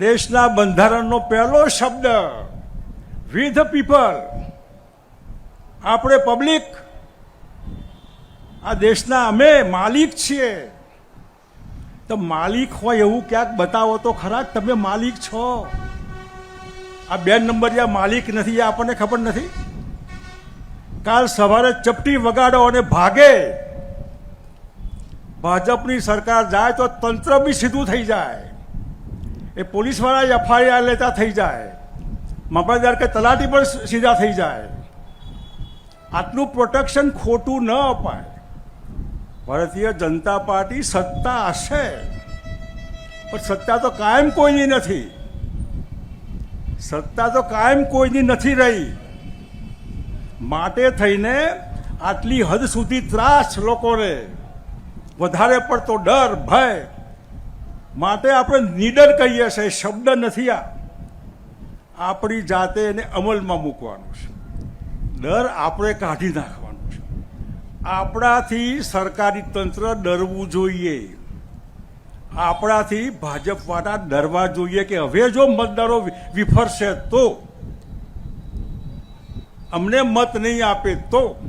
દેશના બંધારણનો પહેલો શબ્દ વિથ પીપલ આપણે પબ્લિક આ દેશના અમે માલિક છીએ. તો માલિક હોય એવું ક્યાંક બતાવો તો ખરા તમે માલિક છો. આ બે નંબરિયા માલિક નથી, એ આપણને ખબર નથી. કાલ સવારે ચપટી વગાડો અને ભાગે. ભાજપની સરકાર જાય તો તંત્ર બી સીધું થઈ જાય. એ પોલીસવાળા એફઆઈઆર લેતા થઈ જાય. મામલતદાર કે તલાટી પણ સીધા થઈ જાય. આટલું પ્રોટેક્શન ખોટું ન અપાય. ભારતીય જનતા પાર્ટી સત્તા હશે. પણ સત્તા તો કાયમ કોઈની નથી. સત્તા તો કાયમ કોઈની નથી રહી. માટે થઈને આટલી હદ સુધી ત્રાસ લોકોને વધારે પડતો ડર, ભય માટે આપણે નીડર કહીએ છીએ શબ્દ નથી આ. આપણી જાતે એને અમલમાં મૂકવાનું છે. ડર આપણે કાઢી નાખવાનું છે. આપણાથી સરકારી તંત્ર ડરવું જોઈએ. આપણાથી ભાજપવાળા ડરવા જોઈએ કે હવે જો મતદારો વિફરશે તો? અમને મત નહીં આપે તો?